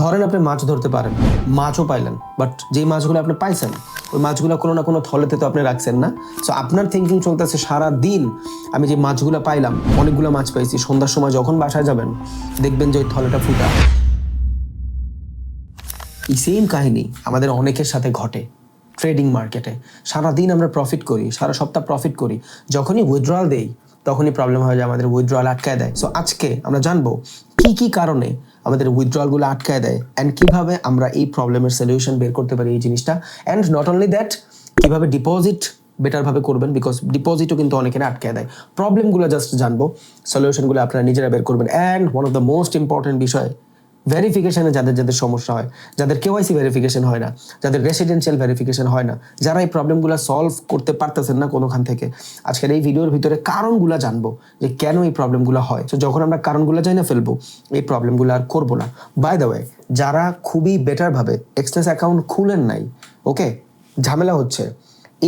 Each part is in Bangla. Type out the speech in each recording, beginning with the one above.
ধরেন আপনি মাছ ধরতে পারেন, মাছও পাইলেন বাট যেই মাছগুলো আপনি পাইছেন, ওই মাছগুলো কোনো না কোনো থলেতে তো আপনি রাখছেন না। সো আপনার থিঙ্কিং চলতেছে সারা দিন আমি যে মাছগুলো পাইলাম, অনেকগুলো মাছ পাইছি, সন্ধ্যার সময় যখন বাসায় যাবেন, দেখবেন যে ওই থলেটা ফুটা। এই সেম কাহিনী আমাদের অনেকের সাথে ঘটে ট্রেডিং মার্কেটে সারাদিন আমরা প্রফিট করি, সারা সপ্তাহ প্রফিট করি, যখনই উইথড্রয়াল দেই তখনই প্রবলেম হয় যে আমাদের উইথড্রল আটকায় দেয়। সো আজকে আমরা জানব কি কি কারণে আমাদের উইথড্রয়ালগুলো আটকায় দেয় অ্যান্ড কীভাবে আমরা এই প্রবলেমের সলিউশন বের করতে পারি এই জিনিসটা। অ্যান্ড নট অনলি দ্যাট কীভাবে ডিপোজিট বেটারভাবে করবেন বিকজ ডিপোজিটও কিন্তু অনেকের আটকে দেয়। প্রবলেমগুলো জাস্ট জানব সলিউশনগুলো আপনারা নিজেরা বের করবেন। And one of the most important বিষয় ভেরিফিকেশনে যাদের যাদের সমস্যা হয়, যাদের কেওয়াইসি ভেরিফিকেশন হয় না, যাদের রেসিডেন্সিয়াল ভেরিফিকেশন হয় না, যারা এই প্রবলেমগুলো সলভ করতে পারতেছেন না কোনোখান থেকে, আজকের এই ভিডিওর ভিতরে কারণগুলো জানব যে কেন এই প্রবলেমগুলো হয়। তো যখন আমরা কারণগুলো জানি ফেলব, এই প্রবলেমগুলো আর করব না। বাই দ্য ওয়ে যারা খুবই বেটারভাবে এক্সপ্রেস অ্যাকাউন্ট খুলেন নাই ওকে ঝামেলা হচ্ছে।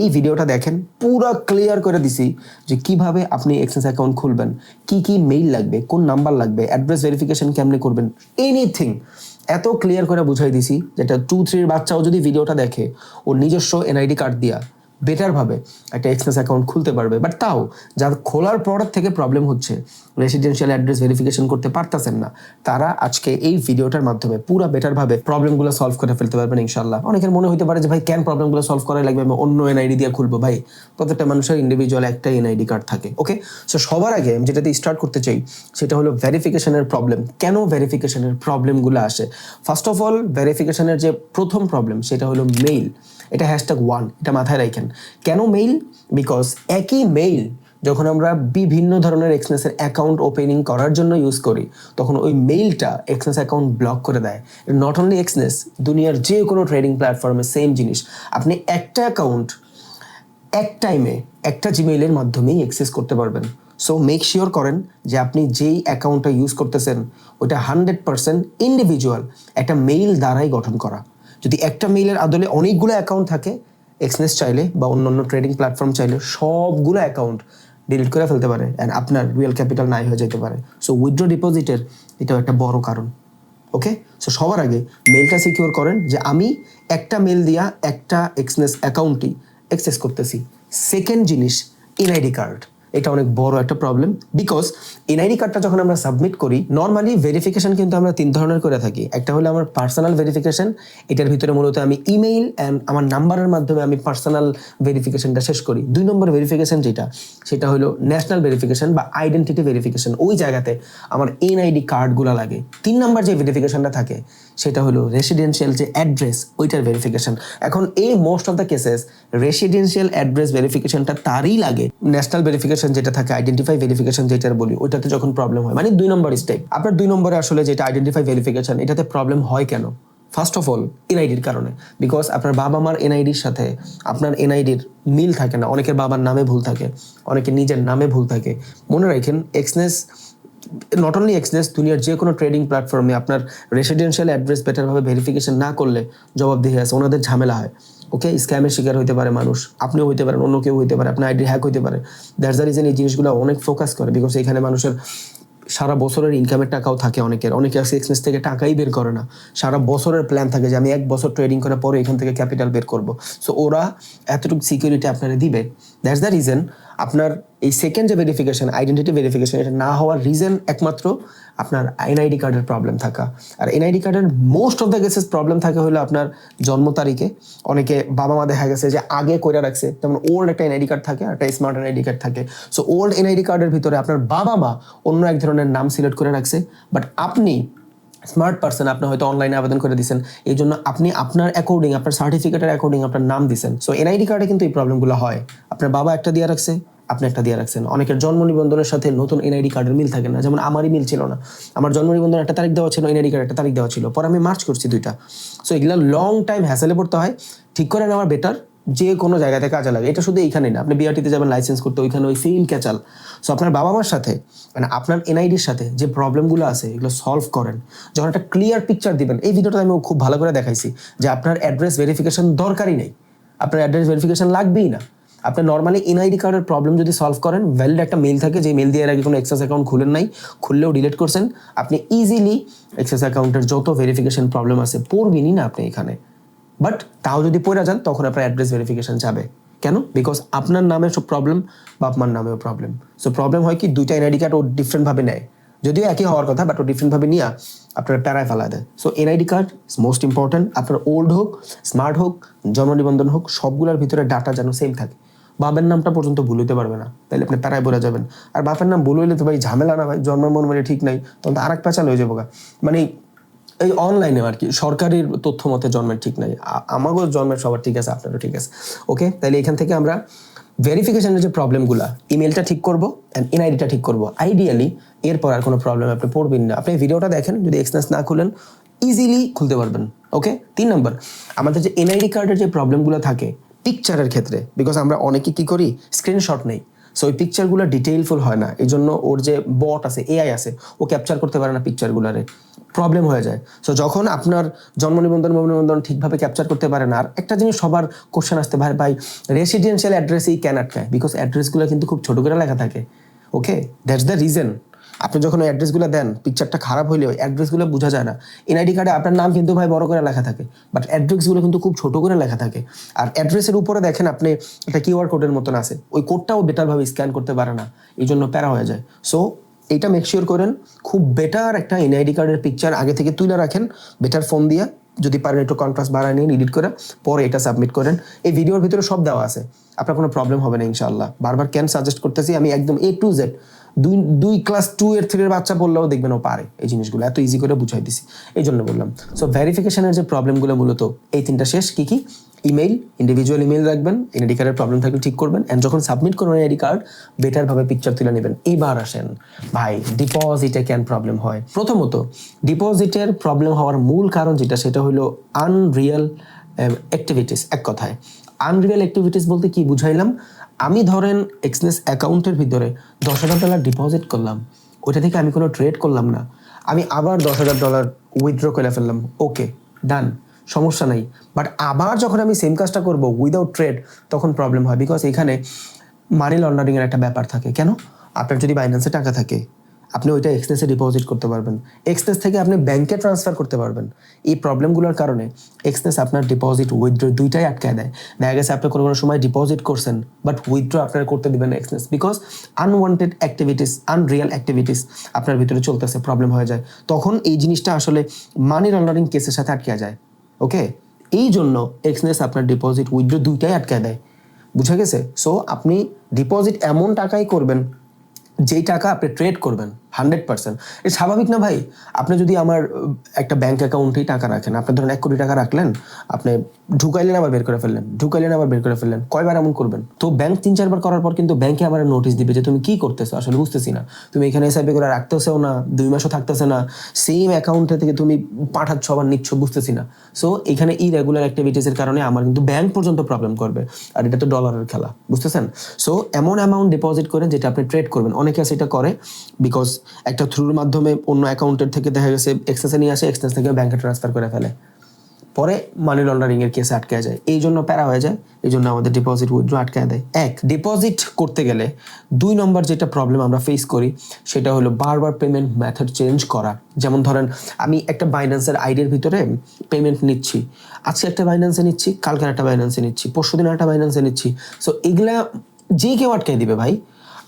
এই ভিডিওটা দেখেন, পুরো ক্লিয়ার করে দিছি যে কীভাবে আপনি এক্সেস অ্যাকাউন্ট খুলবেন, কি কি মেইল লাগবে, কোন নাম্বার লাগবে অ্যাড্রেস ভেরিফিকেশন কেমনে করবেন এনিথিং এত ক্লিয়ার করে বুঝাই দিছি যেটা টু থ্রির বাচ্চাও যদি ভিডিওটা দেখে, ওর নিজস্ব এনআইডি কার্ড দিয়া বেটারভাবে একটা এক্সপ্রেস অ্যাকাউন্ট খুলতে পারবে। বাট তাও, যার খোলার পর থেকে প্রবলেম হচ্ছে রেসিডেন্সিয়াল অ্যাড্রেস ভেরিফিকেশন করতে পারতেছেন না, তারা আজকে এই ভিডিওটার মাধ্যমে পুরো বেটারভাবে প্রবলেমগুলো সলভ করে ফেলতে পারবেন ইনশাল্লাহ অনেকের মনে হতে পারে যে, ভাই, কেন প্রবলেমগুলো সলভ করাই লাগবে? আমি অন্য এনআইডি দিয়ে খুলবো। ভাই, প্রত্যেকটা মানুষের ইন্ডিভিজুয়াল একটা এনআইডি কার্ড থাকে ওকে সো সবার আগে আমি যেটাতে স্টার্ট করতে চাই, সেটা হলো ভেরিফিকেশনের প্রবলেম কেন ভেরিফিকেশনের প্রবলেমগুলো আসে? ফার্স্ট অফ অল ভেরিফিকেশনের যে প্রথম প্রবলেম সেটা হলো মেইল এটা হ্যাশট্যাগ ওয়ান এটা মাথায় রাখেন কেন মেইল বিকজ একই মেইল যখন আমরা বিভিন্ন ধরনের এক্সনেসের অ্যাকাউন্ট ওপেনিং করার জন্য ইউজ করি, তখন ওই মেইলটা এক্সনেস অ্যাকাউন্ট ব্লক করে দেয়। নট অনলি এক্সনেস দুনিয়ার যে কোনো ট্রেডিং প্ল্যাটফর্মে সেম জিনিস। আপনি একটা অ্যাকাউন্ট এক টাইমে একটা জিমেইলের মাধ্যমেই অ্যাক্সেস করতে পারবেন। সো মেক শিওর করেন যে আপনি যেই অ্যাকাউন্টটা ইউজ করতেছেন ওটা হান্ড্রেড পার্সেন্ট ইন্ডিভিজুয়াল একটা মেইল দ্বারাই গঠন করা। যদি একটা মেইলের আদলে অনেকগুলো অ্যাকাউন্ট থাকে এক্সনেস চাইলে বা অন্য অন্য ট্রেডিং প্ল্যাটফর্ম চাইলে সবগুলো অ্যাকাউন্ট ডিলিট করে ফেলতে পারে অ্যান্ড আপনার রিয়েল ক্যাপিটাল নাই হয়ে যেতে পারে। সো উইথড্র ডিপোজিটের এটাও একটা বড় কারণ ওকে সো সবার আগে মেলটা সিকিউর করেন যে আমি একটা মেল দিয়া একটা এক্সনেস অ্যাকাউন্টই অ্যাক্সেস করতেছি। সেকেন্ড জিনিস এনআইডি কার্ড এটা অনেক বড় একটা প্রবলেম বিকজ এনআইডি কার্ডটা যখন আমরা সাবমিট করি নর্মালি ভেরিফিকেশন কিন্তু আমরা তিন ধরনের করে থাকি। একটা হলো আমার পার্সোনাল ভেরিফিকেশন এটার ভিতরে মূলত আমি ইমেইল অ্যান্ড আমার নাম্বারের মাধ্যমে আমি পার্সোনাল ভেরিফিকেশনটা শেষ করি। দুই নম্বর ভেরিফিকেশন যেটা, সেটা হলো ন্যাশনাল ভেরিফিকেশন বা আইডেন্টিটি ভেরিফিকেশন ওই জায়গাতে আমার এনআইডি কার্ডগুলো লাগে। তিন নম্বর যে ভেরিফিকেশনটা থাকে সেটা হলো রেসিডেন্সিয়াল যে অ্যাড্রেস ওইটার ভেরিফিকেশন এখন এই most of the cases residential address ভেরিফিকেশনটা তারই লাগে। ন্যাশনাল ভেরিফিকেশন যেটা থাকে আইডেন্টিফাই ভেরিফিকেশন যেটার বলি, ওইটাতে যখন প্রবলেম হয় মানে দুই নম্বর স্টেপ আপনার দুই নম্বরে আসলে যেটা আইডেন্টিফাই ভেরিফিকেশন এটাতে প্রবলেম হয় কেন? ফার্স্ট অফ অল এনআইডির কারণে। বিকজ আপনার বাবা মার এনআইডির সাথে আপনার এনআইডির মিল থাকে না। অনেকের বাবার নামে ভুল থাকে, অনেকের নিজের নামে ভুল থাকে। মনে রাখেন এক্সনেস নট অনলি এক্সনেস দুনিয়ার যে কোনো ট্রেডিং প্ল্যাটফর্মে আপনার রেসিডেন্সিয়াল অ্যাড্রেস বেটারভাবে ভেরিফিকেশন না করলে জবাবদিহি আছে, ওনাদের ঝামেলা হয়। ওকে স্ক্যামের শিকার হতে পারে মানুষ, আপনিও হইতে পারেন, অন্য কেউ হইতে পারে, আপনার আইডি হ্যাক হইতে পারে। দ্যাটস দ্য রিজন এই জিনিসগুলো অনেক ফোকাস করে বিকজ এখানে মানুষের সারা বছরের ইনকামের টাকাও থাকে অনেকের। অনেকে আছে এক্সনেস থেকে টাকাই বের করে না। সারা বছরের প্ল্যান থাকে যে আমি এক বছর ট্রেডিং করার পরে এখান থেকে ক্যাপিটাল বের করব। সো ওরা এতটুকু সিকিউরিটি আপনারা দিবে। দ্যাটস দ্য রিজন আপনার এই সেকেন্ড যে ভেরিফিকেশন আইডেন্টিটি ভেরিফিকেশন এটা না হওয়ার রিজন একমাত্র আপনার এনআইডি কার্ডের প্রবলেম থাকা। আর এনআইডি কার্ডের most of the cases problem থাকে হলো আপনার জন্ম তারিখে। অনেকে বাবা মা দেখা গেছে যে আগে কইরা রাখছে তেমন ওল্ড একটা এনআইডি কার্ড থাকে একটা স্মার্ট এনআইডি কার্ড থাকে। সো ওল্ড এনআইডি কার্ডের ভিতরে আপনার বাবা মা অন্য এক ধরনের নাম সিলেক্ট করে রাখছে। বাট আপনি স্মার্ট পার্সন আপনি হয়তো অনলাইনে আবেদন করে দিয়েছেন এই জন্য আপনি আপনার অ্যাকর্ডিং আপনার সার্টিফিকেটের অ্যাকর্ডিং আপনার নাম দিয়েছেন সো এনআইডি কার্ডে কিন্তু এই প্রবলেমগুলো হয়। আপনার বাবা একটা দিয়ে রাখছে আপনি একটা দিয়ে রাখছেন। অনেকের জন্ম নিবন্ধনের সাথে নতুন এনআইডি কার্ডের মিল থাকে না, যেমন আমারই মিল ছিল না। আমার জন্ম নিবন্ধন একটা তারিখ দেওয়া ছিল এনআইডি কার্ড একটা তারিখ দেওয়া ছিল। পরে আমি মার্চ করছি দুইটা। সো এগুলো লং টাইম হ্যাসেলে পড়তে হয়। ঠিক করে নেওয়ার বেটার যে কোনো জায়গাতে কাজে লাগে। এটা শুধু এইখানে না, আপনি বিআরটিতে যাবেন লাইসেন্স করতে, ওইখানে ওই সেম ক্যাচাল সো আপনার বাবা মার সাথে মানে আপনার এনআইডির সাথে যে প্রবলেমগুলো আছে, এগুলো সলভ করেন। যখন একটা ক্লিয়ার পিকচার দিবেন, এই ভিডিওটা আমি খুব ভালো করে দেখাইছি যে আপনার অ্যাড্রেস ভেরিফিকেশন দরকারই নেই। আপনার অ্যাড্রেস ভেরিফিকেশন লাগবেই না। আপনি নর্মালি এনআইডি কার্ডের প্রবলেম যদি সলভ করেন ভ্যালিড একটা মেল থাকে যে মেল দিয়ে আগে কোনো এক্সেস অ্যাকাউন্ট খুলেন নাই, খুললেও ডিলিট করছেন, আপনি ইজিলি এক্সেস অ্যাকাউন্টের যত ভেরিফিকেশন প্রবলেম আছে পড়বেনই না আপনি এখানে। বাট তাও যদি পড়ে যান, তখন আপনার অ্যাড্রেস ভেরিফিকেশন যাবে। কেন? বিকজ আপনার নামে সব প্রবলেম বা আপনার নামেও প্রবলেম সো প্রবলেম হয় কি, দুইটা এনআইডি কার্ড ও ডিফারেন্টভাবে নেয়। যদিও একই হওয়ার কথা বাট ও ডিফারেন্টভাবে নিয়ে আপনার প্যারায় ফেলা দেয়। So NID card is most important আপনার ওল্ড হোক স্মার্ট হোক, জন্ম নিবন্ধন হোক, সবগুলোর ভিতরে ডাটা যেন সেম থাকে। বাবার নামটা পর্যন্ত ভুল পারবে না। তাহলে আপনি প্যারায় বলে যাবেন। আর বাপের নাম ভুল হইলে তো ভাই ঝামেলা না ভাই, জন্মের মন মানে ঠিক নাই, তখন তো আর এক প্যাচাল হয়ে যাব মানে এই অনলাইনে আর কি সরকারের তথ্য মতে জন্মের ঠিক নাই। আমারও জন্মের সবার ঠিক আছে, আপনারও ঠিক আছে। ওকে তাহলে এখান থেকে আমরা ভেরিফিকেশনের যে প্রবলেমগুলো ইমেলটা ঠিক করব অ্যান্ড এনআইডিটা ঠিক করব। আইডিয়ালি এরপর আর কোনো প্রবলেম আপনি পড়বেন না। আপনি ভিডিওটা দেখেন, যদি এক্সপেন্স না খুলেন ইজিলি খুলতে পারবেন। ওকে তিন নম্বর আমাদের যে এনআইডি কার্ডের যে প্রবলেমগুলো থাকে পিকচারের ক্ষেত্রে বিকজ আমরা অনেকে কি করি? স্ক্রিনশট নেই। সো ওই পিকচারগুলো ডিটেইলফুল হয় না। এই জন্য ওর যে বট আছে এআই আছে, ও ক্যাপচার করতে পারে না পিকচারগুলারে প্রবলেম হয়ে যায়। সো যখন আপনার জন্ম নিবন্ধন নিবন্ধন ঠিকভাবে ক্যাপচার করতে পারে না, আর একটা জিনিস সবার কোশ্চেন আসতে পারে, ভাই রেসিডেন্সিয়াল অ্যাড্রেসেই কেন আটকায়? বিকজ অ্যাড্রেসগুলো কিন্তু খুব ছোট করে লেখা থাকে। ওকে দ্যাটস দ্য রিজন আপনি যখন ওই অ্যাড্রেসগুলো দেন পিকচারটা খারাপ হলেও অ্যাড্রেসগুলো বোঝা যায় না। এনআইডি কার্ডে আপনার নাম কিন্তু ভাই বড় করে লেখা থাকে বাট অ্যাড্রেসগুলো কিন্তু খুব ছোট করে লেখা থাকে। আর অ্যাড্রেসের উপরে দেখেন আপনি, একটা কিউআর কোডের মতন আছে, ওই কোডটাও বেটারভাবে স্ক্যান করতে পারে না, এই জন্য প্যারা হয়ে যায়। সো এইটা মেকশিওর করেন, খুব বেটার একটা এনআইডি কার্ডের পিকচার আগে থেকে তুলে রাখেন বেটার ফোন দিয়ে, যদি পারেন একটু কন্ট্রাস্ট বাড়ায় নিন এডিট করে, পরে এটা সাবমিট করেন। এই ভিডিওর ভিতরে সব দেওয়া আছে, আপনার কোনো প্রবলেম হবে না ইনশাআল্লাহ। বারবার কেন সাজেস্ট করতেছি, আমি একদম এ টু জেড দুই দুই ক্লাস টু এর থ্রি এর বাচ্চা বললেও দেখবেন ও পারে এই জিনিসগুলো। এত ইজি করে বুঝাই দিছি। এই জন্য বললাম। সো ভেরিফিকেশনের যে প্রবলেমগুলো মূলত, এই তিনটা শেষ। কি কি? ইমেইল ইন্ডিভিজুয়াল ইমেইল রাখবেন এনআইডি কার্ডের প্রবলেম থাকলে ঠিক করবেন। অ্যান্ড যখন সাবমিট করবেন আইডি কার্ড বেটারভাবে পিকচার তুলে নেবেন। এইবার আসেন, ভাই ডিপোজিটে কেন প্রবলেম হয়? প্রথমত ডিপোজিটের প্রবলেম হওয়ার মূল কারণ যেটা, সেটা হলো আনরিয়েল অ্যাক্টিভিটিস এক কথায় আনরিয়েল অ্যাক্টিভিটিস বলতে কি বুঝাইলাম? আমি ধরেন এক্সনেস অ্যাকাউন্টের ভিতরে দশ হাজার ডলার ডিপোজিট করলাম, ওইটা থেকে আমি কোনো ট্রেড করলাম না। আমি আবার দশ হাজার ডলার উইথড্র করে ফেললাম। ওকে ডান সমস্যা নাই। বাট আবার যখন আমি সেম কাজটা করব উইদাউট ট্রেড তখন প্রবলেম হয়। বিকজ এখানে মানি লন্ডারিংয়ের একটা ব্যাপার থাকে। কেন? আপনার যদি বাইন্যান্সে টাকা থাকে আপনি ওইটা এক্সনেসে ডিপোজিট করতে পারবেন। এক্সনেস থেকে আপনি ব্যাংকে ট্রান্সফার করতে পারবেন। এই প্রবলেমগুলোর কারণে এক্সনেস আপনার ডিপোজিট উইথড্র দুইটাই আটকায় দেয়। দেখা গেছে আপনি কোনো কোনো সময় ডিপোজিট করছেন বাট উইথড্র আপনার করতে দিবেন না Exness because unwanted activities unreal activities আপনার ভিতরে চলতেছে প্রবলেম হয়ে যায়। তখন এই জিনিসটা আসলে মানি লন্ডারিং কেসের সাথে আটকে যায়। ওকে এই জন্য এক্সনেস আপনার ডিপোজিট উইথড্র দুইটাই আটকায় দেয়। বুঝা গেছে? সো আপনি ডিপোজিট এমন টাকাই করবেন, যেই টাকা আপনি ট্রেড করবেন। Hundred percent. এ স্বাভাবিক না ভাই? আপনি যদি আমার একটা ব্যাংক অ্যাকাউন্টেই টাকা রাখেন, আপনি ধরেন এক কোটি টাকা রাখলেন, আপনি ঢুকাইলেন আবার বের করে ফেললেন, ঢুকাইলেন আবার বের করে ফেললেন, কয়বার এমন করবেন? তো ব্যাংক তিন চারবার করার পর কিন্তু ব্যাংকে আবার নোটিশ দিবে যে তুমি কি করতেছো? আসলে বুঝতেছি না। তুমি এখানে এসআইপি করে রাখতেছেও না, দুই মাসও থাকতেছে না সেম অ্যাকাউন্টে থেকে তুমি পাঠাচ্ছ আবার নিচ্ছ, বুঝতেছি না। সো এখানে ই রেগুলার অ্যাক্টিভিটিসের কারণে আমার কিন্তু ব্যাংক পর্যন্ত প্রবলেম করবে। আর এটা তো ডলারের খেলা, বুঝতেছেন? সো এমন অ্যামাউন্ট ডিপোজিট করেন যেটা আপনি ট্রেড করবেন। অনেকে এটা করে বিকজ একটা থ্রুর মাধ্যমে অন্য অ্যাকাউন্টের থেকে দেখা গেছে এক্সেসে নিয়ে আসে এক্সেস থেকে ব্যাংকে ট্রান্সফার করে ফেলে। পরে মানি লন্ডারিং এর কেসে আটকে যায়। এই জন্য প্যারা হয়ে যায়, এই জন্য আমাদের ডিপোজিট উইথড্র আটকে দেয়। এক ডিপোজিট করতে গেলে দুই নম্বর যেটা প্রবলেম আমরা ফেস করি, সেটা হলো বারবার পেমেন্ট মেথড চেঞ্জ করা। যেমন ধরেন, আমি একটা বাইন্যান্সের আইডির ভিতরে পেমেন্ট নিচ্ছি। আজকে একটা বাইন্যান্সে নিচ্ছি, কালকে একটা বাইন্যান্সে নিচ্ছি পরশু দিন একটা বাইন্যান্সে নিচ্ছি। সো এগুলা যে কেউ আটকে দিবে ভাই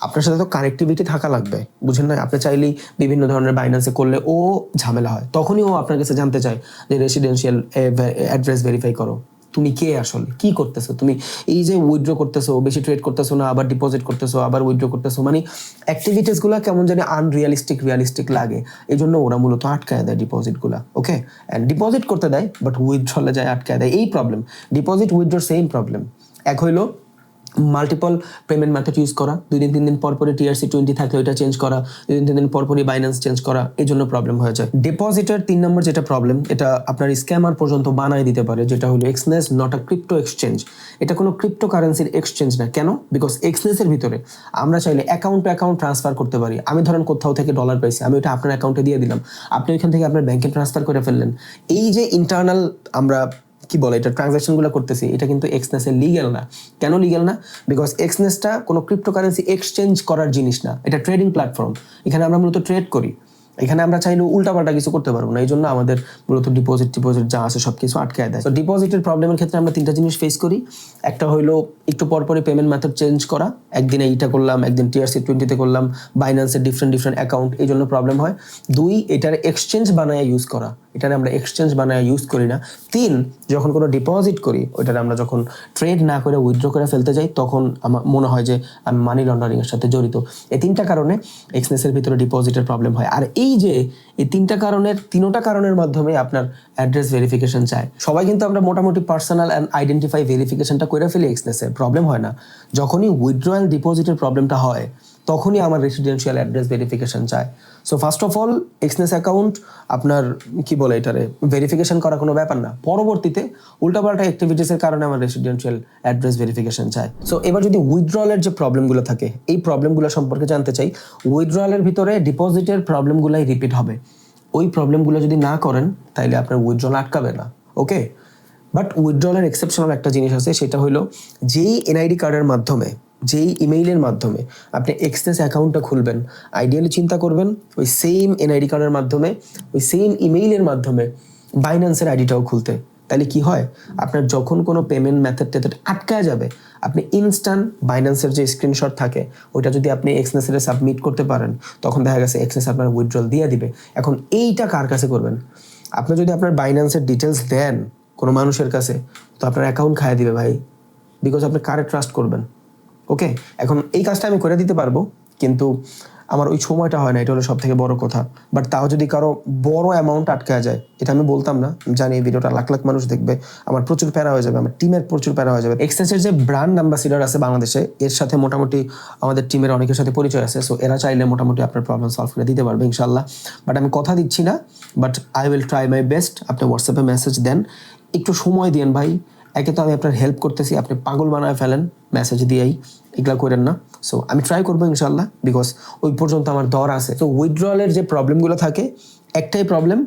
আপনার সাথে তো কানেক্টিভিটি থাকা লাগবে। বুঝেন না আপনি চাইলেই বিভিন্ন ধরনের বাইন্যান্সে করলে ও ঝামেলা হয়। তখনই ও আপনার কাছে জানতে চায় যে রেসিডেন্সিয়াল অ্যাড্রেস ভেরিফাই করো। তুমি কে আসলে? কি করতেছো? তুমি এই যে উইথড্র করতেছো, বেশি ট্রেড করতেছো না, আবার ডিপোজিট করতেছো, আবার উইথড্র করতেছো মানে অ্যাক্টিভিটিসগুলা কেমন জানি আনরিয়ালিস্টিক রিয়ালিস্টিক লাগে। এই জন্য ওরা মূলত আটকায় দেয় ডিপোজিটগুলা ওকে অ্যান্ড ডিপোজিট করতে দেয় বাট উইথড্রলে যায়, আটকায় দেয়। এই problem deposit withdraw same problem এক হইল মাল্টিপল পেমেন্ট মেথড ইউজ করা, দুই দিন, তিন দিন পর পরে টিআরসি টোয়েন্টি থাকলে ওইটা চেঞ্জ করা, দুই দিন, তিন দিন পর পরই বাইন্যান্স চেঞ্জ করা, এই জন্য প্রবলেম হয়ে যায়। ডিপোজিটের তিন নম্বর যেটা প্রবলেম এটা আপনার স্ক্যামার পর্যন্ত বানায় দিতে পারে, যেটা হলো Exness not a crypto exchange এটা কোনো ক্রিপ্টো কারেন্সির এক্সচেঞ্জ না। কেন? বিকজ এক্সনেসের ভিতরে আমরা চাইলে অ্যাকাউন্ট টু অ্যাকাউন্ট ট্রান্সফার করতে পারি। আমি ধরেন কোথাও থেকে ডলার পাইছি, আমি ওটা আপনার অ্যাকাউন্টে দিয়ে দিলাম। আপনি ওইখান থেকে আপনার ব্যাংকে ট্রান্সফার করে ফেললেন। এই যে ইন্টারনাল আমরা কি বলে এটা ট্রানজাকশনগুলো করতেছি, এটা কিন্তু এক্সনেসে লিগেল না। কেন লিগেল না? বিকজ এক্সনেসটা কোনো ক্রিপ্টোকারেন্সি এক্সচেঞ্জ করার জিনিস না। এটা ট্রেডিং প্ল্যাটফর্ম এখানে আমরা মূলত ট্রেড করি। এখানে আমরা চাইলে উল্টাপাল্টা কিছু করতে পারব না। এই জন্য আমাদের মূলত ডিপোজিট ডিপোজিট যা আছে সব কিছু আটকে দেয় তো ডিপোজিটের প্রবলেমের ক্ষেত্রে আমরা তিনটা জিনিস ফেস করি। একটা হলো একটু পর পরে পেমেন্ট মেথড চেঞ্জ করা। একদিনে এইটা করলাম, একদিন টিআরসি টোয়েন্টিতে করলাম বাইন্যান্সের ডিফারেন্ট ডিফারেন্ট অ্যাকাউন্ট এই জন্য প্রবলেম হয়। দুই, এটার এক্সচেঞ্জ বানায় ইউজ করা। এটার আমরা এক্সচেঞ্জ বানায় ইউজ করি না। তিন, যখন কোনো ডিপোজিট করি ওইটার আমরা যখন ট্রেড না করে উইথড্র করে ফেলতে যাই, তখন আমার মনে হয় যে আমি মানি লন্ডারিং এর সাথে জড়িত। এই তিনটা কারণে এক্সনেসের ভিতরে ডিপোজিটের প্রবলেম হয়। আর এই যে, এই তিনটা কারণের, তিনোটা কারণের মাধ্যমে আপনার অ্যাড্রেস ভেরিফিকেশন চায়। সবাই কিন্তু আমরা মোটামুটি পার্সোনাল অ্যান্ড আইডেন্টিফাই ভেরিফিকেশনটা করে ফেলি এক্সনেসের প্রবলেম হয় না। যখনই উইথড্রয়াল ডিপোজিটের প্রবলেমটা হয় তখনই আমার রেসিডেন্সিয়াল অ্যাড্রেস ভেরিফিকেশন চায়। So first of all Exness account আপনার কি বলে এটারে ভেরিফিকেশন করা কোনো ব্যাপার না। পরবর্তীতে উল্টাপাল্টা অ্যাক্টিভিটিসের কারণে আমার রেসিডেন্সিয়াল অ্যাড্রেস ভেরিফিকেশন চায়। সো এবার যদি উইথড্রয়ালের যে প্রবলেমগুলো থাকে, এই প্রবলেমগুলো সম্পর্কে জানতে চাই উইথড্রয়ালের ভিতরে ডিপোজিটের প্রবলেমগুলাই রিপিট হবে। ওই প্রবলেমগুলো যদি না করেন তাহলে আপনার উইথড্রল আটকাবে না। ওকে বাট উইথড্রলের এক্সেপশনাল একটা জিনিস আছে, সেটা হলো যেই এনআইডি কার্ডের মাধ্যমে যেই ইমেইলের মাধ্যমে আপনি এক্সনেস অ্যাকাউন্টটা খুলবেন আইডিয়ালি চিন্তা করবেন ওই সেম এনআইডি কার্ডের মাধ্যমে, ওই সেম ইমেইলের মাধ্যমে বাইন্যান্সের আইডিটাও খুলতে। তাহলে কি হয়? আপনার যখন কোনো পেমেন্ট মেথড টেথড আটকায় যাবে, আপনি ইনস্ট্যান্ট বাইন্যান্সের যে স্ক্রিনশট থাকে, ওইটা যদি আপনি এক্সনেসের সাবমিট করতে পারেন, তখন দেখা গেছে এক্সনেস আপনার উইথড্রল দিয়ে দিবে। এখন এইটা কার কাছে করবেন? আপনি যদি আপনার বাইন্যান্সের ডিটেলস দেন কোনো মানুষের কাছে, তো আপনার অ্যাকাউন্ট খাইয়ে দিবে ভাই বিকজ আপনি কারে ট্রাস্ট করবেন? ওকে, এখন এই কাজটা আমি করে দিতে পারব, কিন্তু আমার ওই সময়টা হয় না, এটা হলো সব থেকে বড় কথা। বাট তাও যদি কারও বড় অ্যামাউন্ট আটকে যায়, এটা আমি বলতাম না জানি এই ভিডিওটা লাখ লাখ মানুষ দেখবে, আমার প্রচুর প্যারা হয়ে যাবে, আমার টিমের প্রচুর প্যারা হয়ে যাবে। এক্সেসের যে ব্র্যান্ড অ্যাম্বাসিডার আছে বাংলাদেশে, এর সাথে মোটামুটি আমাদের টিমের অনেকের সাথে পরিচয় আছে সো এরা চাইলে মোটামুটি আপনার প্রবলেম সলভ করে দিতে পারবে ইনশাল্লাহ বাট আমি কথা দিচ্ছি না but I will try my best আপনি হোয়াটসঅ্যাপে মেসেজ দেন। একটু সময় দিন ভাই একে তো আমি আপনার হেল্প করতেছি, আপনি পাগল বানায় ফেলেন মেসেজ দিয়েই। এগুলা করেন না। সো আমি ট্রাই করব ইনশাল্লাহ বিকজ ওই পর্যন্ত আমার দর আছে। তো উইথড্রলের যে প্রবলেমগুলো থাকে, একটাই প্রবলেম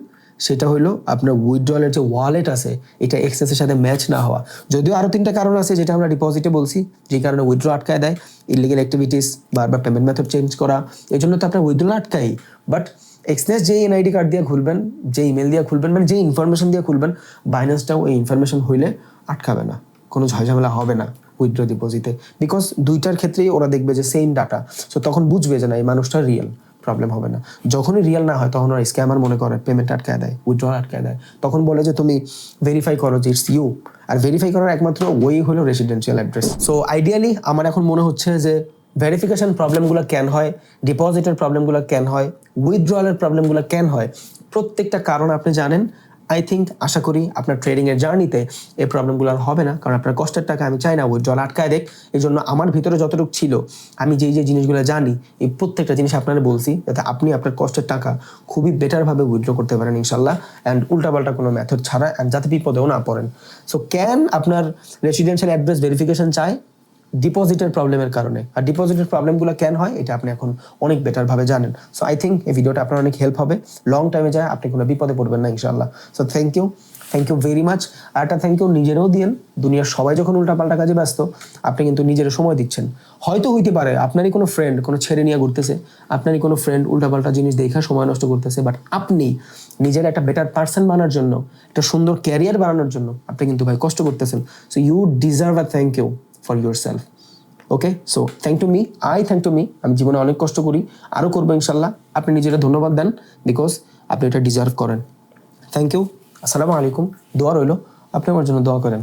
সেটা হলো আপনার উইথড্রলের যে ওয়ালেট আছে, এটা এক্সেসের সাথে ম্যাচ না হওয়া। যদিও আরও তিনটা কারণ আছে, যেটা আমরা ডিপোজিটে বলছি, যে কারণে উইথড্র আটকায় দেয় ইলিগেল অ্যাক্টিভিটিস বারবার পেমেন্ট মেথড চেঞ্জ করা, এই জন্য তো আপনার উইথড্রল আটকাই বাট এক্সনেস যে এনআইডি কার্ড দিয়ে খুলবেন যে ইমেল দিয়ে খুলবেন মানে যে ইনফরমেশন দিয়ে খুলবেন বাইন্যান্সটাও এই ইনফরমেশন হইলে আটকাবে না, কোনো ঝামেলা হবে না উইথড্র ডিপোজিটে বিকজ দুইটার ক্ষেত্রেই ওরা দেখবে যে সেম ডাটা সো তখন বুঝবে যে না, এই মানুষটা রিয়েল প্রবলেম হবে না। যখনই রিয়েল না হয়, তখন ওরা স্ক্যামার মনে করে পেমেন্ট আটকায় দেয় উইথড্র আটকায় দেয়। তখন বলে যে, তুমি ভেরিফাই করো যে ইটস ইউ আর ভেরিফাই করার একমাত্র ওই হলো রেসিডেন্সিয়াল অ্যাড্রেস সো আইডিয়ালি আমার এখন মনে হচ্ছে যে ভেরিফিকেশন প্রবলেমগুলো কেন হয় ডিপোজিটের প্রবলেমগুলো কেন হয় উইথড্রয়ালের প্রবলেমগুলো কেন হয়, প্রত্যেকটা কারণ আপনি জানেন আই থিঙ্ক আশা করি আপনার ট্রেডিংয়ের জার্নিতে এই প্রবলেমগুলো আর হবে না। কারণ আপনার কষ্টের টাকা আমি চাই না উইথড্রল আটকায় দেখ এই জন্য আমার ভিতরে যতটুকু ছিল, আমি যেই যে জিনিসগুলো জানি, এই প্রত্যেকটা জিনিস আপনারা বলছি, যাতে আপনি আপনার কষ্টের টাকা খুবই বেটারভাবে উইথড্র করতে পারেন, ইনশাল্লাহ। অ্যান্ড উল্টাপাল্টা কোনো মেথড ছাড়া অ্যান্ড যাতে বিপদেও না পড়েন। সো ক্যান আপনার রেসিডেন্সিয়াল অ্যাড্রেস ভেরিফিকেশন চায় ডিপোজিটের প্রবলেমের কারণে। আর ডিপোজিটের প্রবলেমগুলো কেন হয়, এটা আপনি এখন অনেক বেটার ভাবে জানেন। সো আই থিঙ্ক এই ভিডিওটা আপনার অনেক হেল্প হবে। লং টাইমে যায়, আপনি কোনো বিপদে পড়বেন না ইনশাল্লাহ so thank you thank you very much আর একটা থ্যাংক ইউ নিজেরও দিয়েন। দুনিয়ার সবাই যখন উল্টাপাল্টা কাজে ব্যস্ত, আপনি কিন্তু নিজের সময় দিচ্ছেন। হয়তো হইতে পারে, আপনারই কোনো ফ্রেন্ড কোনো ছেড়ে নিয়ে ঘুরতেছে, আপনারই কোনো ফ্রেন্ড উল্টাপাল্টা জিনিস দেখা সময় নষ্ট করতেছে বাট আপনি নিজের একটা বেটার পার্সন বানার জন্য, একটা সুন্দর ক্যারিয়ার বানানোর জন্য, আপনি কিন্তু ভাই কষ্ট করতেছেন। So you deserve a thank you for yourself okay so thank to me I thank to me আমি জীবনে অনেক কষ্ট করি। আরও করব ইনশাল্লাহ। আপনি নিজেরা ধন্যবাদ দেন বিকজ আপনি এটা ডিজার্ভ করেন। থ্যাংক ইউ আসসালামু আলাইকুম। দোয়া রইল। আপনি আমার জন্য দোয়া করেন।